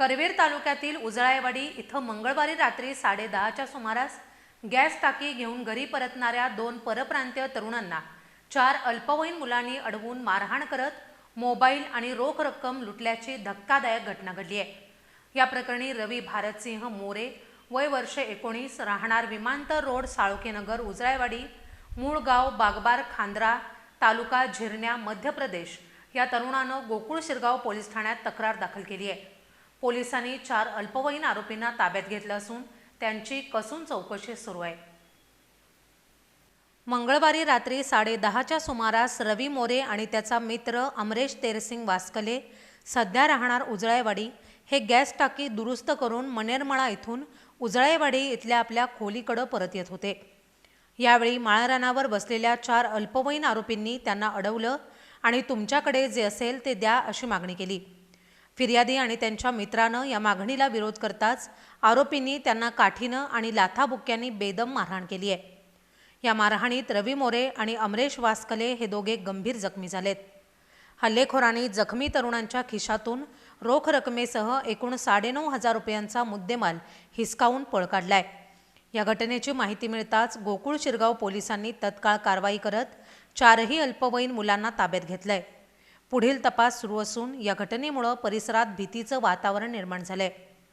करवीर तालुक्यातील उजळायवाडी इथं मंगळवारी रात्री साडेदहाच्या सुमारास गॅस टाकी घेऊन घरी परतणाऱ्या दोन परप्रांतीय तरुणांना चार अल्पवयीन मुलांनी अडवून मारहाण करत मोबाईल आणि रोख रक्कम लुटल्याची धक्कादायक घटना घडली आहे. या प्रकरणी रवी भारतसिंह मोरे वय वर्ष एकोणीस राहणार विमानतळ रोड साळुकेनगर उजळायवाडी मूळ गाव बागबार खांद्रा तालुका झिरण्या मध्य प्रदेश. या तरुणानं गोकुळ शिरगाव पोलीस ठाण्यात तक्रार दाखल केली आहे. पोलिसांनी चार अल्पवयीन आरोपींना ताब्यात घेतलं असून त्यांची कसून चौकशी सुरू आहे. मंगळवारी रात्री साडेदहाच्या सुमारास रवी मोरे आणि त्याचा मित्र अमरेश तेरसिंग वास्कले सध्या राहणार उजळायवाडी हे गॅस टाकी दुरुस्त करून मनेरमळा इथून उजळायवाडी इथल्या आपल्या खोलीकडं परत येत होते. यावेळी माळरानावर बसलेल्या चार अल्पवयीन आरोपींनी त्यांना अडवलं आणि तुमच्याकडे जे असेल ते द्या अशी मागणी केली. फिर्यादी आणि त्यांच्या मित्रानं या मागणीला विरोध करताच आरोपींनी त्यांना काठीनं आणि लाथाबुक्क्यांनी बेदम मारहाण केली आहे. या मारहाणीत रवी मोरे आणि अमरेश वास्कले हे दोघे गंभीर जखमी झालेत. हल्लेखोरांनी जखमी तरुणांच्या खिशातून रोख रकमेसह एकूण साडेनऊ हजार रुपयांचा मुद्देमाल हिसकावून पळ काढलाय. या घटनेची माहिती मिळताच गोकुळ शिरगाव पोलिसांनी तत्काळ कारवाई करत चारही अल्पवयीन मुलांना ताब्यात घेतलंय. पुढील तपास सुरू असून या घटनेमुळं परिसरात भीतीचं वातावरण निर्माण झालंय.